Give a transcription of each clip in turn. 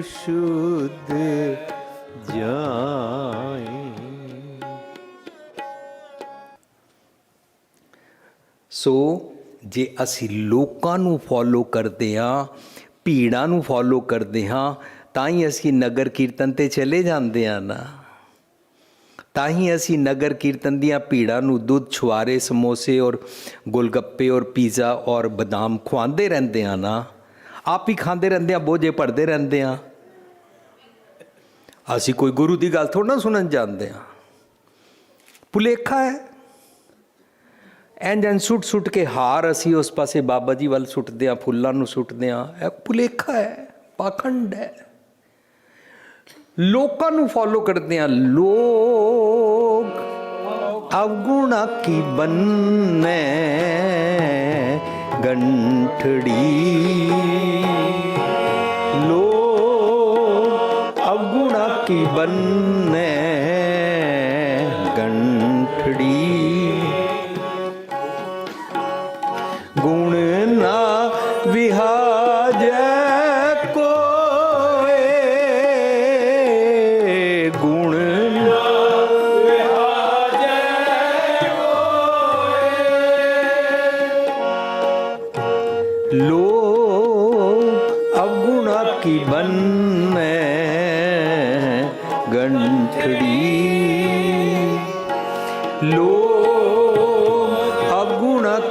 ਹਿਰਦੈ ਜਾਏ। ਸੋ ਜੇ ਅਸੀਂ ਲੋਕਾਂ ਨੂੰ ਫੋਲੋ ਕਰਦੇ ਹਾਂ, ਭੀੜਾਂ ਨੂੰ ਫੋਲੋ ਕਰਦੇ ਹਾਂ, ਤਾਂ ਹੀ ਅਸੀਂ ਨਗਰ ਕੀਰਤਨ ਤੇ ਚਲੇ ਜਾਂਦੇ ਹਾਂ ਨਾ। ਤਾਂ ਹੀ ਅਸੀਂ ਨਗਰ ਕੀਰਤਨ ਦੀਆਂ ਭੀੜਾਂ ਨੂੰ ਦੁੱਧ ਛੁਆਰੇ ਸਮੋਸੇ ਔਰ ਗੁਲਗੱਪੇ ਔਰ ਪੀਜ਼ਾ ਔਰ ਬਦਾਮ ਖਵਾਉਂਦੇ ਰਹਿੰਦੇ ਹਾਂ ਨਾ। ਆਪ ਹੀ ਖਾਂਦੇ ਰਹਿੰਦੇ ਆ, ਬੋਝੇ ਭਰਦੇ ਰਹਿੰਦੇ ਆ। ਅਸੀਂ ਕੋਈ ਗੁਰੂ ਦੀ ਗੱਲ ਥੋੜਾ ਨਾ ਸੁਣਨ ਜਾਂਦੇ ਆ। ਭੁਲੇਖਾ ਹੈ। ਐਂਡ ਐਂਡ ਸੁੱਟ ਸੁੱਟ ਕੇ ਹਾਰ ਅਸੀਂ ਉਸ ਪਾਸੇ ਬਾਬਾ ਜੀ ਵੱਲ ਸੁੱਟਦੇ ਆ, ਫੁੱਲਾਂ ਨੂੰ ਸੁੱਟਦੇ ਆ। ਇਹ ਭੁਲੇਖਾ ਹੈ, ਪਾਖੰਡ ਹੈ। ਲੋਕਾਂ ਨੂੰ ਫੋਲੋ ਕਰਦੇ ਆ। ਲੋਕ ਅਵਗੁਣਾ ਕੀ ਬੰਨੇ, ਗੰਠੜੀ। ਅਵਗੁਣਾ ਕੀ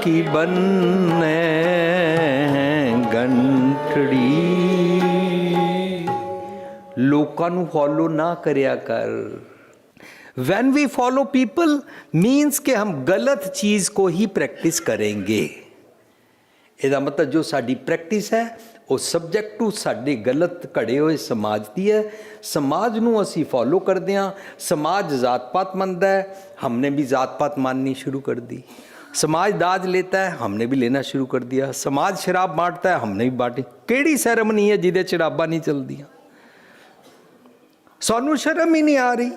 की ਬਨੈ ਗੰਠੜੀ ਲੋਕਾਂ ਨੂੰ ਫੋਲੋ ਨਾ ਕਰਿਆ ਕਰ when we follow people means ਕਿ ਹਮ ਗਲਤ ਚੀਜ਼ ਕੋ ਹੀ ਪ੍ਰੈਕਟਿਸ ਕਰਾਂਗੇ ਇਹਦਾ ਮਤਲਬ ਜੋ ਸਾਡੀ ਪ੍ਰੈਕਟਿਸ ਹੈ ਉਹ ਸਬਜੈਕਟ ਟੂ ਸਾਡੇ ਗਲਤ ਘੜੇ ਹੋਏ ਸਮਾਜ ਦੀ ਹੈ ਸਮਾਜ ਨੂੰ ਅਸੀਂ ਫੋਲੋ ਕਰਦੇ ਹਾਂ ਸਮਾਜ ਜਾਤ ਪਾਤ ਮੰਨਦਾ ਹੈ ਹਮਨੇ ਵੀ ਜਾਤ ਪਾਤ ਮੰਨਣੀ ਸ਼ੁਰੂ ਕਰ समाज दाज लेता है हमने भी लेना शुरू कर दिया समाज शराब बांटता है हमने भी बांटी ਕਿਹੜੀ ਸੈਰਮਨੀ ਹੈ ਜਿਹਦੇ 'ਚ ਸ਼ਰਾਬਾਂ ਨਹੀਂ ਚਲਦੀਆਂ ਸਾਨੂੰ ਸ਼ਰਮ ਹੀ ਨਹੀਂ ਆ ਰਹੀ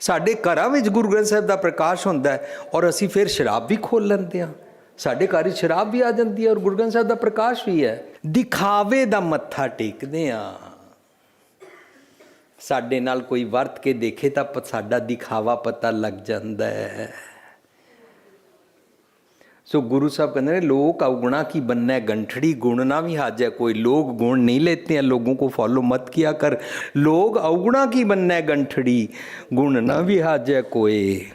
ਸਾਡੇ ਘਰਾਂ ਵਿੱਚ ਗੁਰੂ ਗ੍ਰੰਥ ਸਾਹਿਬ ਦਾ ਪ੍ਰਕਾਸ਼ ਹੁੰਦਾ ਹੈ ਔਰ ਅਸੀਂ ਫਿਰ ਸ਼ਰਾਬ ਵੀ ਖੋਲ ਲੈਂਦੇ ਹਾਂ ਸਾਡੇ ਘਰ ਵਿੱਚ ਸ਼ਰਾਬ ਵੀ ਆ ਜਾਂਦੀ ਹੈ ਔਰ ਗੁਰੂ ਗ੍ਰੰਥ ਸਾਹਿਬ ਦਾ ਪ੍ਰਕਾਸ਼ ਵੀ ਹੈ ਦਿਖਾਵੇ ਦਾ ਮੱਥਾ ਟੇਕਦੇ ਆ ਸਾਡੇ ਨਾਲ ਕੋਈ ਵਰਤ ਕੇ ਦੇਖੇ ਤਾਂ ਪ- ਸਾਡਾ ਦਿਖਾਵਾ ਪਤਾ ਲੱਗ ਜਾਂਦਾ ਹੈ ਸੋ ਗੁਰੂ ਸਾਹਿਬ ਕਹਿੰਦੇ ਨੇ, ਲੋਕ ਅਵਗੁਣਾ ਕੀ ਬੰਨਾ? ਗੰਠੜੀ ਗੁਣ ਨਾ ਵੀ ਹਾਜ ਹੈ ਕੋਈ। ਲੋਕ ਗੁਣ ਨਹੀਂ ਲੈਤੇ ਹੈ ਲੋਗੋਂ ਕੋ ਫੋਲੋ ਮਤ ਕੀਆ ਕਰ? ਲੋਕ ਅਵਗੁਣਾ ਕੀ ਬੰਨਾ? ਗੰਠੜੀ ਗੁਣ ਨਾ ਵੀ ਹਾਜ ਹੈ ਕੋਈ।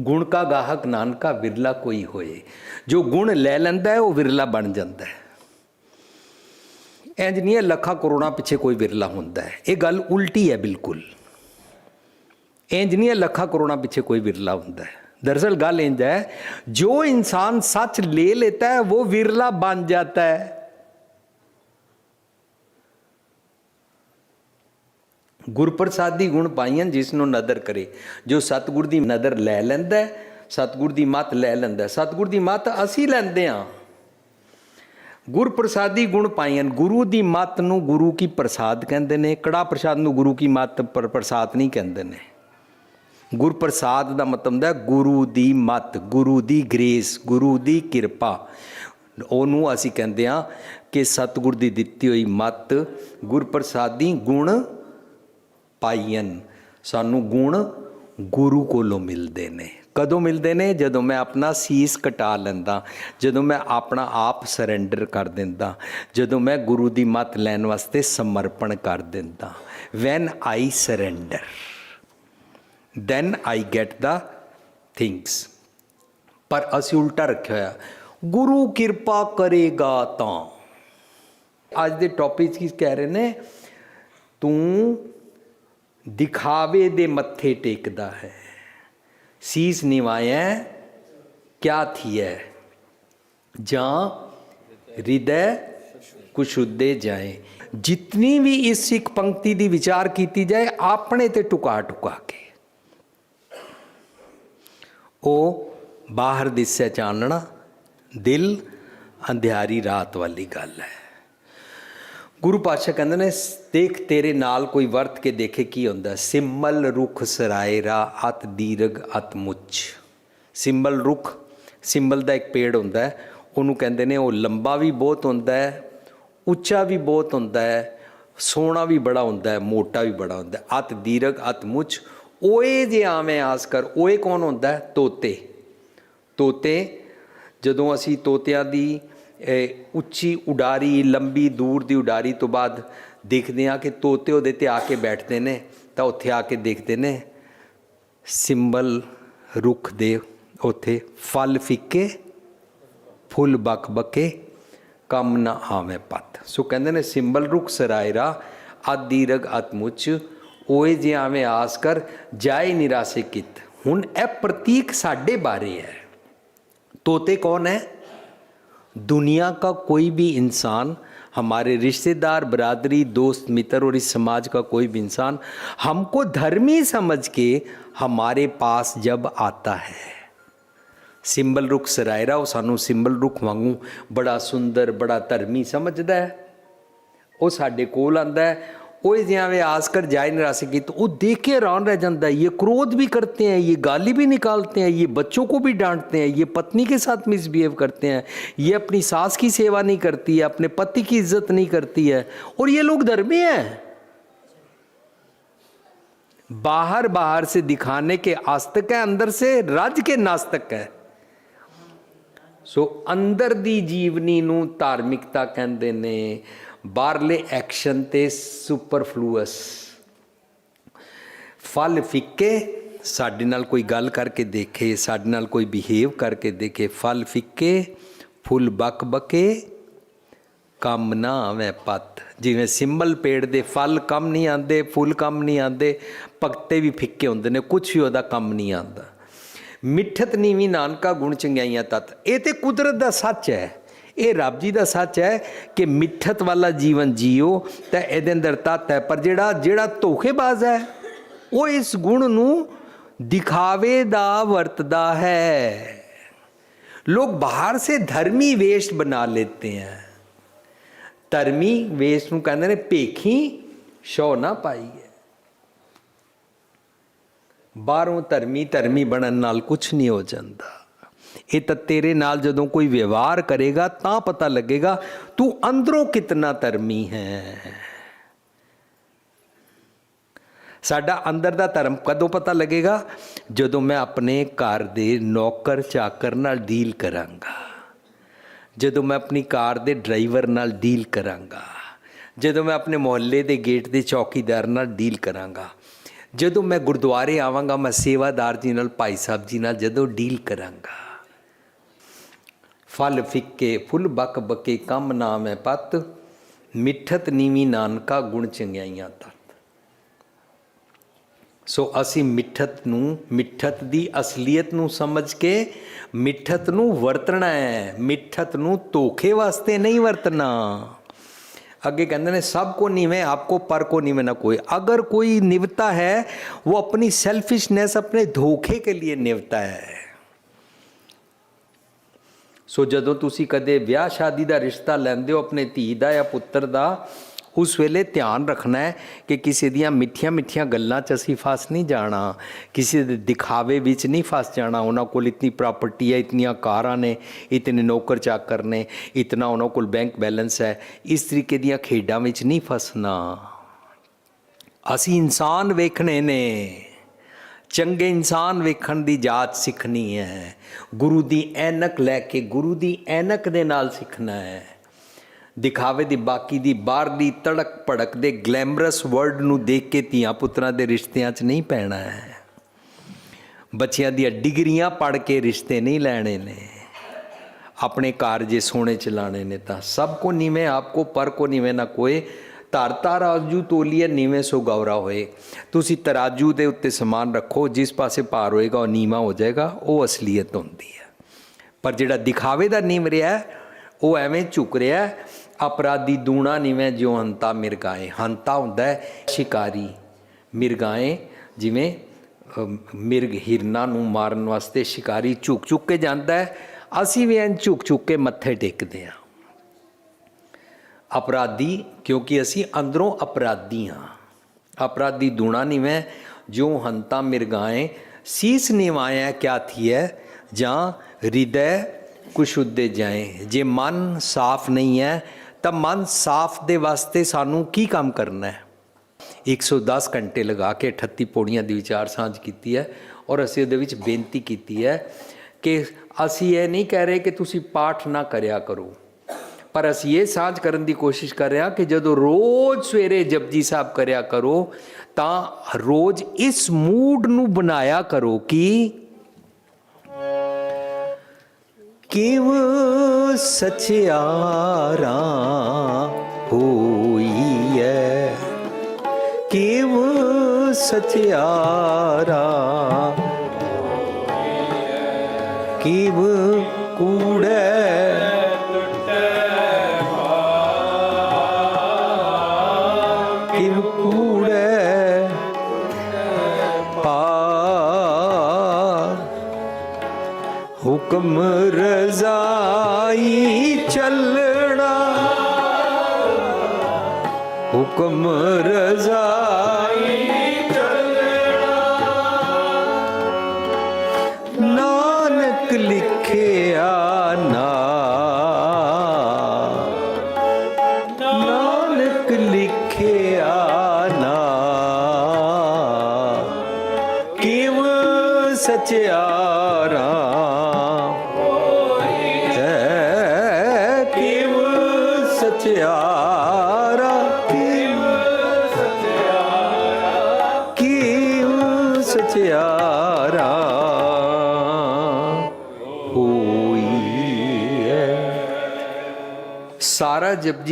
ਗੁਣ ਕਾ ਗਾਹਕ ਨਾਨਕਾ, ਵਿਰਲਾ ਕੋਈ ਹੋਏ। ਜੋ ਗੁਣ ਲੈ ਲੈਂਦਾ ਹੈ, ਉਹ ਵਿਰਲਾ ਬਣ ਜਾਂਦਾ ਹੈ। ਇੰਜ ਨਹੀਂ ਲੱਖਾਂ ਕਰੋੜਾਂ ਪਿੱਛੇ ਕੋਈ ਵਿਰਲਾ ਹੁੰਦਾ ਹੈ। ਇਹ ਗੱਲ ਉਲਟੀ ਹੈ ਬਿਲਕੁਲ। ਇੰਜ ਨਹੀਂ ਲੱਖਾਂ ਕਰੋੜਾਂ ਪਿੱਛੇ ਕੋਈ ਵਿਰਲਾ ਹੁੰਦਾ ਹੈ। दरअसल ਗੱਲ ਇੰਜ ਹੈ ਜੋ ਇਨਸਾਨ ਸੱਚ ਲੈ लेता है वो विरला बन जाता है ਗੁਰਪ੍ਰਸਾਦੀ ਗੁਣ ਪਾਈਆਂ ਜਿਸ ਨੂੰ ਨਦਰ ਕਰੇ ਜੋ ਸਤਿਗੁਰ ਦੀ ਨਦਰ ਲੈ ਲੈਂਦਾ ਹੈ, ਸਤਿਗੁਰ ਦੀ ਮੱਤ ਲੈ ਲੈਂਦਾ ਹੈ। ਸਤਿਗੁਰ ਦੀ ਮੱਤ ਅਸੀਂ ਲੈਂਦੇ ਹਾਂ ਗੁਰਪ੍ਰਸਾਦੀ ਗੁਣ ਪਾਈਆਂ ਗੁਰੂ ਦੀ ਮੱਤ ਨੂੰ ਗੁਰੂ ਕੀ ਪ੍ਰਸਾਦ ਕਹਿੰਦੇ ਨੇ ਕੜਾ ਪ੍ਰਸਾਦ ਨੂੰ ਗੁਰੂ ਕੀ ਮੱਤ ਪਰ ਪ੍ਰਸਾਦ ਨਹੀਂ ਕਹਿੰਦੇ ਨੇ ਗੁਰਪ੍ਰਸਾਦ ਦਾ ਮਤਲਬ ਹੁੰਦਾ ਗੁਰੂ ਦੀ ਮੱਤ, ਗੁਰੂ ਦੀ ਗ੍ਰੇਸ, ਗੁਰੂ ਦੀ ਕਿਰਪਾ। ਉਹਨੂੰ ਅਸੀਂ ਕਹਿੰਦੇ ਆ ਕਿ ਸਤਿਗੁਰ ਦੀ ਦਿੱਤੀ ਹੋਈ ਮੱਤ, ਗੁਰਪ੍ਰਸਾਦੀ ਗੁਣ ਪਾਈਨ ਸਾਨੂੰ ਗੁਣ ਗੁਰੂ ਕੋਲੋਂ ਮਿਲਦੇ ਨੇ। ਕਦੋਂ ਮਿਲਦੇ ਨੇ? ਜਦੋਂ ਮੈਂ ਆਪਣਾ ਸੀਸ ਕਟਾ ਲੈਂਦਾ, ਜਦੋਂ ਮੈਂ ਆਪਣਾ ਆਪ ਸਰੈਂਡਰ ਕਰ ਦਿੰਦਾ, ਜਦੋਂ ਮੈਂ ਗੁਰੂ ਦੀ ਮੱਤ ਲੈਣ ਵਾਸਤੇ ਸਮਰਪਣ ਕਰ ਦਿੰਦਾ। When I surrender then I get the things ਪਰ ਅਸੀਂ ਉਲਟਾ ਰੱਖਿਆ ਹੋਇਆ। ਗੁਰੂ ਕਿਰਪਾ ਕਰੇਗਾ ਤਾਂ। ਅੱਜ ਦੇ ਟੌਪਿਕ ਕੀ ਕਹਿ ਰਹੇ ਨੇ? ਤੂੰ ਦਿਖਾਵੇ ਦੇ ਮੱਥੇ ਟੇਕਦਾ ਹੈ। ਸੀਸ ਨਿਵਾਇਆ ਕਿਆ ਥੀਐ? ਜਾਂ ਹਿਰਦੈ ਕੁਸ਼ੁੱਧੇ ਜਾਏ। ਜਿਤਨੀ ਵੀ ਇਸ ਸਿੱਖ ਪੰਕਤੀ ਦੀ ਵਿਚਾਰ ਕੀਤੀ ਜਾਏ, ਆਪਣੇ ਤੇ ਟੁਕਾ ਟੁਕਾ ਕੇ। ਉਹ ਬਾਹਰ ਦਿਸਿਆ ਚਾਨਣਾ, ਦਿਲ ਅੰਧਿਆਰੀ ਰਾਤ ਵਾਲੀ ਗੱਲ ਹੈ। ਗੁਰੂ ਪਾਤਸ਼ਾਹ ਕਹਿੰਦੇ ਨੇ, ਦੇਖ ਤੇਰੇ ਨਾਲ ਕੋਈ ਵਰਤ ਕੇ ਦੇਖੇ ਕੀ ਹੁੰਦਾ? ਸਿੰਮਲ ਰੁਖ ਸਰਾਇਰਾ ਅਤ ਦੀਰਘ, ਅਤ ਮੁੱਚ ਸਿੰਮਲ ਰੁਖ, ਸਿੰਮਲ ਦਾ ਇੱਕ ਪੇੜ ਹੁੰਦਾ ਹੈ। ਉਹਨੂੰ ਕਹਿੰਦੇ ਨੇ ਉਹ ਲੰਬਾ ਵੀ ਬਹੁਤ ਹੁੰਦਾ ਹੈ, ਉੱਚਾ ਵੀ ਬਹੁਤ ਹੁੰਦਾ ਹੈ, ਸੋਹਣਾ ਵੀ ਬੜਾ ਹੁੰਦਾ ਹੈ, ਮੋਟਾ ਵੀ ਬੜਾ ਹੁੰਦਾ ਹੈ। ਅਤ ਦੀਰਘ, ਅਤ ਮੁੱਚ ਓਏ ਜੇ ਆਵੇਂ ਆਸ ਕਰ, ਓਏ ਕੌਣ ਹੁੰਦਾ ਹੈ? ਤੋਤੇ। ਤੋਤੇ, ਜਦੋਂ ਅਸੀਂ ਤੋਤਿਆਂ ਦੀ ਉੱਚੀ ਉਡਾਰੀ, ਲੰਬੀ ਦੂਰ ਦੀ ਉਡਾਰੀ ਤੋਂ ਬਾਅਦ ਦੇਖਦੇ ਹਾਂ ਕਿ ਤੋਤੇ ਉਹਦੇ ਤੇ ਆ ਕੇ ਬੈਠਦੇ ਨੇ, ਤਾਂ ਉੱਥੇ ਆ ਕੇ ਦੇਖਦੇ ਨੇ, ਸਿੰਬਲ ਰੁੱਖ ਦੇ ਉੱਥੇ, ਫਲ ਫਿੱਕੇ, ਫੁੱਲ ਬਕ ਬਕੇ, ਕੰਮ ਨਾ ਆਵੇਂ ਪਤ। ਸੋ ਕਹਿੰਦੇ ਨੇ ਸਿੰਬਲ ਰੁੱਖ ਸਰਾਇਰਾ ਅਦੀਰਗ ਅਤਮੁਚ ਓਏ ਜੇ ਆਵੇਂ ਆਸ ਕਰ ਜਾਏ ਨਿਰਾਸੇ ਕਿਤ ਹੁਣ ਇਹ ਪ੍ਰਤੀਕ ਸਾਡੇ ਬਾਰੇ ਹੈ तोते कौन है दुनिया का कोई भी इंसान हमारे रिश्तेदार बरादरी दोस्त मित्र और इस समाज का कोई भी इंसान हमको धर्मी समझ के हमारे पास जब आता है ਸਿੰਬਲ ਰੁੱਖ ਸਰਾਇਰਾ ਉਹ ਸਾਨੂੰ ਸਿੰਬਲ ਰੁੱਖ ਵਾਂਗੂ ਬੜਾ ਸੁੰਦਰ ਬੜਾ ਧਰਮੀ ਸਮਝਦਾ ਹੈ ਉਹ ਸਾਡੇ ਕੋਲ ਆਂਦਾ ਹੈ ਉਹ ਜਿਹਾਂ ਵੇ ਆਸ कर जाए निराश की तो वो देख के हैरान रह जाता है ये क्रोध भी करते हैं ये गाली भी निकालते हैं ये बच्चों को भी डांटते हैं ये पत्नी के साथ मिसबिहेव करते हैं ये अपनी सास की सेवा नहीं करती है अपने पति की इज्जत नहीं करती है और ये लोग धर्मी हैं बाहर बाहर से दिखाने के आस्तक है अंदर से राज के नास्तिक है ਸੋ ਅੰਦਰ ਦੀ ਜੀਵਨੀ ਨੂੰ ਧਾਰਮਿਕਤਾ ਕਹਿੰਦੇ ਨੇ ਬਾਹਰਲੇ ਐਕਸ਼ਨ ਤੇ ਸੁਪਰਫਲੂਅਸ ਫਲ ਫਿੱਕੇ, ਸਾਡੇ ਨਾਲ ਕੋਈ ਗੱਲ ਕਰਕੇ ਦੇਖੇ, ਸਾਡੇ ਨਾਲ ਕੋਈ ਬਿਹੇਵ ਕਰਕੇ ਦੇਖੇ, ਫਲ ਫਿੱਕੇ, ਫੁੱਲ ਬਕ ਬਕੇ, ਕੰਮ ਨਾ ਆਵੇਂ ਪੱਤ। ਜਿਵੇਂ ਸਿੰਬਲ ਪੇੜ ਦੇ ਫਲ ਕੰਮ ਨਹੀਂ ਆਉਂਦੇ, ਫੁੱਲ ਕੰਮ ਨਹੀਂ ਆਉਂਦੇ ਪੱਤੇ ਵੀ ਫਿੱਕੇ ਹੁੰਦੇ ਨੇ ਕੁਝ ਵੀ ਉਹਦਾ ਕੰਮ ਨਹੀਂ ਆਉਂਦਾ। ਮਿੱਠਤ ਨੀਵੀਂ ਨਾਨਕਾ ਗੁਣ ਚੰਗਿਆਈਆਂ ਤਤ। ਇਹ ਤੇ ਕੁਦਰਤ ਦਾ ਸੱਚ ਹੈ। ਇਹ ਰੱਬ ਜੀ ਦਾ ਸੱਚ ਹੈ ਕਿ ਮਿੱਠਤ ਵਾਲਾ ਜੀਵਨ ਜੀਓ ਤਾਂ ਇਹਦੇ ਅੰਦਰ ਤਤ ਹੈ ਪਰ ਜਿਹੜਾ ਜਿਹੜਾ ਧੋਖੇਬਾਜ਼ ਹੈ ਉਹ ਇਸ ਗੁਣ ਨੂੰ ਦਿਖਾਵੇ ਦਾ ਵਰਤਦਾ ਹੈ लोग बाहर से धर्मी वेश बना लेते हैं ਧਰਮੀ ਵੇਸ਼ ਨੂੰ ਕਹਿੰਦੇ ਨੇ ਭੇਖੀ ਸ਼ੋ ਨਾ ਪਾਈ ਹੈ ਬਾਹਰੋਂ ਧਰਮੀ ਧਰਮੀ ਬਣਨ ਨਾਲ ਕੁਝ ਨਹੀਂ ਹੋ ਜਾਂਦਾ ਇਹ ਤਾਂ ਤੇਰੇ ਨਾਲ ਜਦੋਂ ਕੋਈ ਵਿਵਹਾਰ ਕਰੇਗਾ ਤਾਂ ਪਤਾ ਲੱਗੇਗਾ ਤੂੰ ਅੰਦਰੋਂ ਕਿਤਨਾ ਧਰਮੀ ਹੈ। ਸਾਡਾ ਅੰਦਰ ਦਾ ਧਰਮ ਕਦੋਂ ਪਤਾ ਲੱਗੇਗਾ? ਜਦੋਂ ਮੈਂ ਆਪਣੇ ਘਰ ਦੇ ਨੌਕਰ ਚਾਕਰ ਨਾਲ ਡੀਲ ਕਰਾਂਗਾ। ਜਦੋਂ ਮੈਂ ਆਪਣੀ ਕਾਰ ਦੇ ਡਰਾਈਵਰ ਨਾਲ ਡੀਲ ਕਰਾਂਗਾ। ਜਦੋਂ ਮੈਂ ਆਪਣੇ ਮੁਹੱਲੇ ਦੇ ਗੇਟ ਦੇ ਚੌਕੀਦਾਰ ਨਾਲ ਡੀਲ ਕਰਾਂਗਾ। ਜਦੋਂ ਮੈਂ ਗੁਰਦੁਆਰੇ ਆਵਾਂਗਾ, ਮੈਂ ਸੇਵਾਦਾਰ ਜੀ ਨਾਲ, ਭਾਈ ਸਾਹਿਬ ਜੀ ਨਾਲ ਜਦੋਂ ਡੀਲ ਕਰਾਂਗਾ। ਫਲ ਫਿੱਕੇ ਫੁੱਲ ਬਕ ਬਕੇ ਕੰਮ ਨਾਮ ਹੈ ਪਤ ਮਿੱਠਤ ਨੀਵੀ ਨਾਨਕਾ ਗੁਣ ਚੰਗਿਆਈਆਂ ਤਤ ਸੋ ਅਸੀਂ ਮਿੱਠਤ ਨੂੰ ਮਿੱਠਤ ਦੀ ਅਸਲੀਅਤ ਨੂੰ ਸਮਝ ਕੇ ਮਿੱਠਤ ਨੂੰ ਵਰਤਣਾ ਹੈ ਮਿੱਠਤ ਨੂੰ ਧੋਖੇ ਵਾਸਤੇ ਨਹੀਂ ਵਰਤਣਾ ਅੱਗੇ ਕਹਿੰਦੇ ਨੇ ਸਭ ਕੋ ਨੀਵੇਂ ਆਪਕੋ ਪਰ ਕੋ ਨੀਵੇਂ ਨਾ ਕੋਈ ਅਗਰ ਕੋਈ ਨਿਵਤਾ ਹੈ ਉਹ ਆਪਣੀ ਸੈਲਫਿਸ਼ਨੈਸ ਆਪਣੇ ਧੋਖੇ ਕੇ ਲਈ ਨਿਵਤਾ ਹੈ ਸੋ ਜਦੋਂ ਤੁਸੀਂ ਕਦੇ ਵਿਆਹ ਸ਼ਾਦੀ ਦਾ ਰਿਸ਼ਤਾ ਲੈਂਦੇ ਹੋ ਆਪਣੇ ਧੀ ਦਾ ਜਾਂ ਪੁੱਤਰ ਦਾ, ਉਸ ਵੇਲੇ ਧਿਆਨ ਰੱਖਣਾ ਹੈ ਕਿ ਕਿਸੇ ਦੀਆਂ ਮਿੱਠੀਆਂ ਮਿੱਠੀਆਂ ਗੱਲਾਂ 'ਚ ਅਸੀਂ ਫਸ ਨਹੀਂ ਜਾਣਾ, ਕਿਸੇ ਦੇ ਦਿਖਾਵੇ ਵਿੱਚ ਨਹੀਂ ਫਸ ਜਾਣਾ, ਉਹਨਾਂ ਕੋਲ ਇਤਨੀ ਪ੍ਰਾਪਰਟੀ ਹੈ, ਇਤਨੀਆਂ ਕਾਰਾਂ ਨੇ, ਇਤਨੇ ਨੌਕਰ ਚਾਕਰ ਨੇ, ਇਤਨਾ ਉਹਨਾਂ ਕੋਲ ਬੈਂਕ ਬੈਲੈਂਸ ਹੈ, ਇਸ ਤਰੀਕੇ ਦੀਆਂ ਖੇਡਾਂ ਵਿੱਚ ਨਹੀਂ ਫਸਣਾ। ਅਸੀਂ ਇਨਸਾਨ ਵੇਖਣੇ ਨੇ। ਚੰਗੇ ਇਨਸਾਨ ਵੇਖਣ ਦੀ ਜਾਚ ਸਿੱਖਣੀ ਹੈ। ਗੁਰੂ ਦੀ ਐਨਕ ਲੈ ਕੇ ਗੁਰੂ ਦੀ ਐਨਕ ਦੇ ਨਾਲ ਸਿੱਖਣਾ ਹੈ। ਦਿਖਾਵੇ ਦੀ ਬਾਕੀ ਦੀ ਬਾਹਰਲੀ ਤੜਕ ਭੜਕ ਦੇ ਗਲੈਮਰਸ ਵਰਡ ਨੂੰ ਦੇਖ ਕੇ ਧੀਆਂ ਪੁੱਤਰਾਂ ਦੇ ਰਿਸ਼ਤਿਆਂ 'ਚ ਨਹੀਂ ਪੈਣਾ ਹੈ। ਬੱਚਿਆਂ ਦੀਆਂ ਡਿਗਰੀਆਂ ਪੜ ਕੇ ਰਿਸ਼ਤੇ ਨਹੀਂ ਲੈਣੇ ਨੇ। ਆਪਣੇ ਘਰ ਜੇ ਸੋਹਣੇ ਚਲਾਣੇ ਨੇ ਤਾਂ ਸਭ ਕੋ ਨੀਵੇਂ ਆਪਕੋ ਪਰ ਕੋ ਨੀਵੇਂ, ਨਾ ਕੋਏ ਧਰਤਾ ਰਾਜੂ ਤੋਲੀਏ ਨੀਵੇਂ ਸੋ ਗੌਰਾ ਹੋਏ। ਤੁਸੀਂ ਤਰਾਜੂ ਦੇ ਉੱਤੇ ਸਮਾਨ ਰੱਖੋ, ਜਿਸ ਪਾਸੇ ਭਾਰ ਹੋਏਗਾ, ਉਹ ਨੀਵਾ ਹੋ ਜਾਏਗਾ, ਉਹ ਅਸਲੀਅਤ ਹੁੰਦੀ ਹੈ। ਪਰ ਜਿਹੜਾ ਦਿਖਾਵੇ ਦਾ ਨੀਮ ਰਿਹਾ ਉਹ ਐਵੇਂ ਝੁਕ ਰਿਹਾ ਅਪਰਾਧੀ ਦੂਣਾ ਨੀਵੇਂ ਜਿਉ ਹੰਤਾ ਮਿਰਗਾਏ। ਹੰਤਾ ਹੁੰਦਾ ਸ਼ਿਕਾਰੀ ਮਿਰਗਾਏ, ਜਿਵੇਂ ਮਿਰਗ ਹਿਰਨਾਂ ਨੂੰ ਮਾਰਨ ਵਾਸਤੇ ਸ਼ਿਕਾਰੀ ਝੁਕ ਝੁਕ ਕੇ ਜਾਂਦਾ ਹੈ। ਅਸੀਂ ਵੀ ਐਂ ਝੁਕ ਝੁਕ ਕੇ ਮੱਥੇ ਟੇਕਦੇ ਹਾਂ। ਅਪਰਾਧੀ, ਕਿਉਂਕਿ ਅਸੀਂ ਅੰਦਰੋਂ ਅਪਰਾਧੀ ਹਾਂ। ਅਪਰਾਧੀ ਦੂਣਾ ਨਿਵੇਂ ਜੋ ਹੰਤਾ ਮਿਰਗਾਏ, ਸੀਸ ਨਿਵਾਇਆ ਕਿਆ ਥੀਐ, ਜਾਂ ਹਿਰਦੈ ਕੁਸ਼ੁੱਧੇ ਜਾਏ। ਜੇ ਮਨ ਸਾਫ਼ ਨਹੀਂ ਹੈ ਤਾਂ ਮਨ ਸਾਫ਼ ਦੇ ਵਾਸਤੇ ਸਾਨੂੰ ਕੀ ਕੰਮ ਕਰਨਾ? ਹੈ 110 ਘੰਟੇ ਲਗਾ ਕੇ 38 ਪੌੜੀਆਂ ਦੀ ਵਿਚਾਰ ਸਾਂਝ ਕੀਤੀ ਹੈ ਔਰ ਅਸੀਂ ਉਹਦੇ ਵਿੱਚ ਬੇਨਤੀ ਕੀਤੀ ਹੈ ਕਿ ਅਸੀਂ ਇਹ ਨਹੀਂ ਕਹਿ ਰਹੇ ਕਿ ਤੁਸੀਂ ਪਾਠ ਨਾ ਕਰਿਆ ਕਰੋ। ਪਰ ਅਸੀਂ ਇਹ ਸਾਂਝ ਕਰਨ ਦੀ ਕੋਸ਼ਿਸ਼ ਕਰ ਰਹੇ ਹਾਂ ਕਿ ਜਦੋਂ ਰੋਜ਼ ਸਵੇਰੇ ਜਪਜੀ ਸਾਹਿਬ ਕਰਿਆ ਕਰੋ, ਤਾਂ ਰੋਜ਼ ਇਸ ਮੂਡ ਨੂੰ ਬਣਾਇਆ ਕਰੋ ਕਿ ਕਿਵ ਸਚਿਆਰਾ ਹੋਈਐ? ਕਿਵ ਸਚਿਆਰਾ ਕਿਵ ਕੂੜੈ ਹੁਕਮ ਰਜ਼ਾਈ ਚੱਲਣਾ। ਹੁਕਮ ਰਜਾ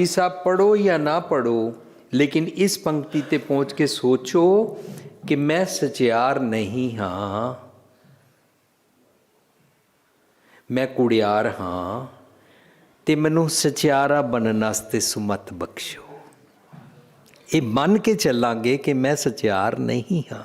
ਸਾਰਾ ਜਪਜੀ ਸਾਹਿਬ ਪੜੋ ਜਾਂ ਨਾ ਪੜੋ ਲੇਕਿਨ ਇਸ ਪੰਕਤੀ ਤੇ ਪਹੁੰਚ ਕੇ ਸੋਚੋ ਕਿ ਮੈਂ ਸਚਿਆਰ ਨਹੀਂ ਮੈਂ ਕੁੜਿਆਰ ਹਾਂ ਤੇ ਮੈਨੂੰ ਸਚਿਆਰਾ ਬਣਨ ਵਾਸਤੇ ਸੁਮਤ ਬਖਸ਼ੋ। ਇਹ ਮੰਨ ਕੇ ਚੱਲਾਂਗੇ ਕਿ ਮੈਂ ਸਚਿਆਰ ਨਹੀਂ ਹਾਂ।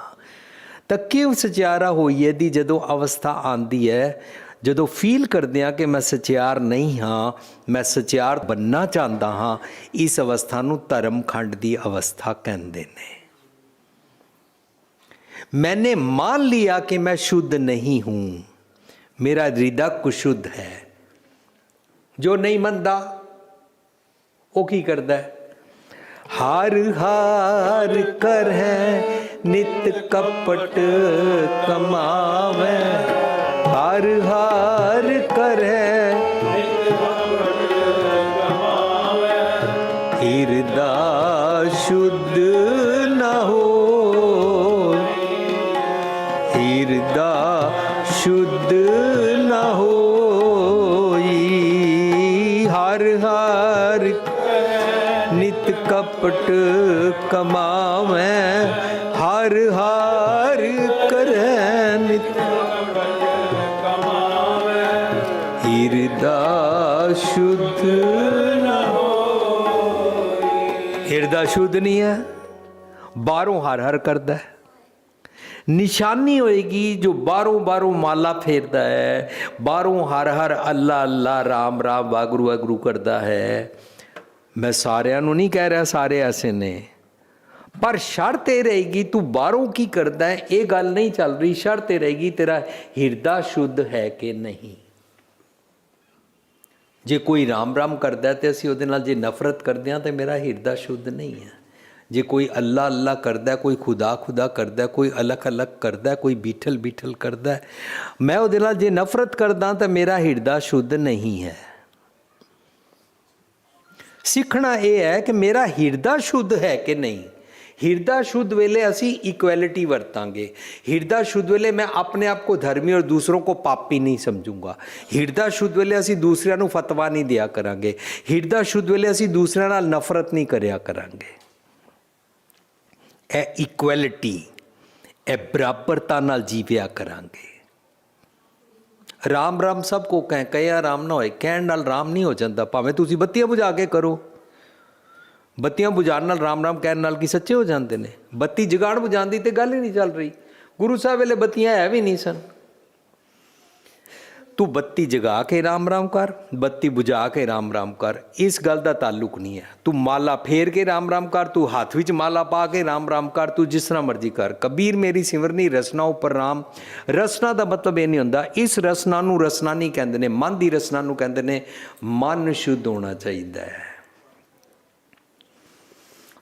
ਤਾਂ ਕਿਉਂ ਸਚਿਆਰਾ ਹੋਈਏ ਦੀ ਜਦੋਂ ਅਵਸਥਾ ਆਂਦੀ ਹੈ ਜਦੋਂ ਫੀਲ ਕਰਦੇ ਆ ਕਿ ਮੈਂ ਸਚਿਆਰ ਨਹੀਂ ਹਾਂ ਮੈਂ ਸਚਿਆਰ ਬੰਨਣਾ ਚਾਹੁੰਦਾ ਹਾਂ ਇਸ ਅਵਸਥਾ ਨੂੰ ਧਰਮਖੰਡ ਦੀ ਅਵਸਥਾ ਕਹਿੰਦੇ ਨੇ मैंने मान लिया कि मैं शुद्ध नहीं हूं मेरा हृदय कुशुद्ध है ਜੋ ਨਹੀਂ ਮੰਨਦਾ ਉਹ ਕੀ ਕਰਦਾ ਹੈ ਹਾਰ ਹਾਰ ਕਰ ਹੈ ਨਿਤ ਕਪਟ ਕਮਾਵੇ ਹਾਰ ਹਾਰ ਕਰ। ਹੈ ਹਿਰਦਾ ਸ਼ੁੱਧ ਨਾ ਹੋ ਹਿਰਦਾ ਸ਼ੁੱਧ ਨਾ ਹੋਈ। ਹਰ ਹਰ ਨਿਤ ਕਪਟ ਕਮਾਵੇ। ਹਰ ਹਰ ਹਿਰਦਾ ਸ਼ੁੱਧ ਨਾ ਹਿਰਦਾ ਸ਼ੁੱਧ ਨਹੀਂ ਹੈ ਬਾਹਰੋਂ ਹਰ ਹਰ ਕਰਦਾ ਹੈ ਨਿਸ਼ਾਨੀ ਹੋਏਗੀ ਜੋ ਬਾਹਰੋਂ ਬਾਹਰੋਂ ਮਾਲਾ ਫੇਰਦਾ ਹੈ ਬਾਹਰੋਂ ਹਰ ਹਰ ਅੱਲਾ ਅੱਲਾ ਰਾਮ ਰਾਮ ਵਾਗਰੂ ਵਾਗਰੂ ਕਰਦਾ ਹੈ ਮੈਂ ਸਾਰਿਆਂ ਨੂੰ ਨਹੀਂ ਕਹਿ ਰਿਹਾ ਸਾਰੇ ਐਸੇ ਨੇ ਪਰ ਸ਼ਰਤ ਇਹ ਰਹੇਗੀ ਤੂੰ ਬਾਹਰੋਂ ਕੀ ਕਰਦਾ ਹੈ ਇਹ ਗੱਲ ਨਹੀਂ ਚੱਲ ਰਹੀ ਸ਼ਰਤ ਇਹ ਰਹੇਗੀ ਤੇਰਾ ਹਿਰਦਾ ਸ਼ੁੱਧ ਹੈ ਕਿ ਨਹੀਂ ਜੇ ਕੋਈ ਰਾਮ ਰਾਮ ਕਰਦਾ ਹੈ ਤੇ ਅਸੀਂ ਉਹਦੇ ਨਾਲ ਜੇ ਨਫ਼ਰਤ ਕਰਦੇ ਹਾਂ ਤੇ ਮੇਰਾ ਹਿਰਦਾ ਸ਼ੁੱਧ ਨਹੀਂ ਹੈ। ਜੇ ਕੋਈ ਅੱਲਾ ਅੱਲਾ ਕਰਦਾ ਕੋਈ ਖੁਦਾ ਖੁਦਾ ਕਰਦਾ ਕੋਈ ਅਲੱਗ ਅਲੱਗ ਕਰਦਾ ਕੋਈ ਬੀਠਲ ਬੀਠਲ ਕਰਦਾ ਮੈਂ ਉਹਦੇ ਨਾਲ ਜੇ ਨਫ਼ਰਤ ਕਰਦਾ ਤਾਂ ਮੇਰਾ ਹਿਰਦਾ ਸ਼ੁੱਧ ਨਹੀਂ ਹੈ। ਸਿੱਖਣਾ ਇਹ ਹੈ ਕਿ ਮੇਰਾ ਹਿਰਦਾ ਸ਼ੁੱਧ ਹੈ ਕਿ ਨਹੀਂ? ਹਿਰਦਾ ਸ਼ੁੱਧ ਵੇਲੇ ਅਸੀਂ ਇਕੁਐਲਿਟੀ ਵਰਤਾਂਗੇ। ਹਿਰਦਾ ਸ਼ੁੱਧ ਵੇਲੇ ਮੈਂ ਆਪਣੇ ਆਪ ਕੋ ਧਰਮੀ ਔਰ ਦੂਸਰੋਂ ਕੋ ਪਾਪੀ ਨਹੀਂ ਸਮਝੂੰਗਾ। ਹਿਰਦਾ ਸ਼ੁੱਧ ਵੇਲੇ ਅਸੀਂ ਦੂਸਰਿਆਂ ਨੂੰ ਫਤਵਾ ਨਹੀਂ ਦਿਆ ਕਰਾਂਗੇ। ਹਿਰਦਾ ਸ਼ੁੱਧ ਵੇਲੇ ਅਸੀਂ ਦੂਸਰਿਆਂ ਨਾਲ ਨਫ਼ਰਤ ਨਹੀਂ ਕਰਿਆ ਕਰਾਂਗੇ। ਇਹ ਇਕੁਐਲਿਟੀ ਇਹ ਬਰਾਬਰਤਾ ਨਾਲ ਜੀਵਿਆ ਕਰਾਂਗੇ। ਰਾਮ ਰਾਮ ਸਭ ਕੋ ਕਹਿ, ਕਹਿਆ ਰਾਮ ਨਾ ਹੋਏ, ਕਹਿਣ ਨਾਲ ਰਾਮ ਨਹੀਂ ਹੋ ਜਾਂਦਾ। ਭਾਵੇਂ ਤੁਸੀਂ ਬੱਤੀਆਂ ਬੁਝਾ ਕੇ ਕਰੋ। ਬੱਤੀਆਂ ਬੁਝਾਉਣ ਨਾਲ ਰਾਮ ਰਾਮ ਕਹਿਣ ਨਾਲ ਕੀ ਸੱਚੇ ਹੋ ਜਾਂਦੇ ਨੇ? ਬੱਤੀ ਜਗਾੜ ਬੁਝਾਉਣ ਦੀ ਤੇ ਗੱਲ ਹੀ ਨਹੀਂ ਚੱਲ ਰਹੀ। ਗੁਰੂ ਸਾਹਿਬ ਵੇਲੇ ਬੱਤੀਆਂ ਹੈ ਵੀ ਨਹੀਂ ਸਨ। ਤੂੰ ਬੱਤੀ ਜਗਾ ਕੇ ਰਾਮ ਰਾਮ ਕਰ, ਬੱਤੀ ਬੁਝਾ ਕੇ ਰਾਮ ਰਾਮ ਕਰ। ਇਸ ਗੱਲ ਦਾ ਤਾਲੁਕ ਨਹੀਂ ਹੈ। ਤੂੰ ਮਾਲਾ ਫੇਰ ਕੇ ਰਾਮ ਰਾਮ ਕਰ, ਤੂੰ ਹੱਥ ਵਿੱਚ ਮਾਲਾ ਪਾ ਕੇ ਰਾਮ ਰਾਮ ਕਰ, ਤੂੰ ਜਿਸ ਤਰ੍ਹਾਂ ਮਰਜ਼ੀ ਕਰ। ਕਬੀਰ ਮੇਰੀ ਸਿਮਰਨੀ ਰਸਨਾ ਉੱਪਰ ਰਾਮ। ਰਸਨਾ ਦਾ ਮਤਲਬ ਇਹ ਨਹੀਂ ਹੁੰਦਾ। ਇਸ ਰਸਨਾ ਨੂੰ ਰਸਨਾ ਨਹੀਂ ਕਹਿੰਦੇ ਨੇ, ਮਨ ਦੀ ਰਸਨਾ ਨੂੰ ਕਹਿੰਦੇ ਨੇ, ਮਨ ਸ਼ੁੱਧ ਹੋਣਾ ਚਾਹੀਦਾ ਹੈ।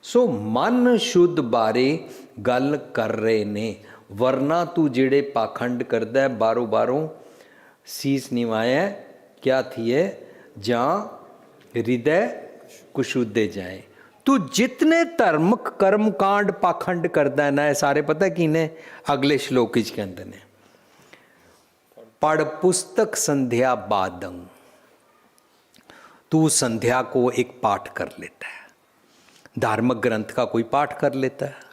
ਸੋ ਮਨ ਸ਼ੁੱਧ ਬਾਰੇ ਗੱਲ ਕਰ ਰਹੇ ਨੇ ਵਰਨਾ ਤੂੰ ਜਿਹੜੇ ਪਾਖੰਡ ਕਰਦਾ ਹੈ ਬਾਰੋ ਬਾਰੋਂ ਸੀਸ ਨਿਵਾਇਆ ਕਿਆ ਥੀਏ ਜਾਂ ਹਿਰਦੈ ਕੁਸ਼ੁੱਧੇ ਜਾਏ ਤੂੰ ਜਿਤਨੇ ਧਰਮਕ ਕਰਮ ਕਾਂਡ ਪਾਖੰਡ ਕਰਦਾ ਹੈ ਨਾ ਇਹ ਸਾਰੇ ਪਤਾ ਕੀ ਨੇ ਅਗਲੇ ਸ਼ਲੋਕ ਵਿੱਚ ਕਹਿੰਦੇ ਨੇ ਪੜ ਪੁਸਤਕ ਸੰਧਿਆ ਬਾਦੰ तू संध्या को एक पाठ कर लेता है धार्मिक ग्रंथ का कोई पाठ कर लेता है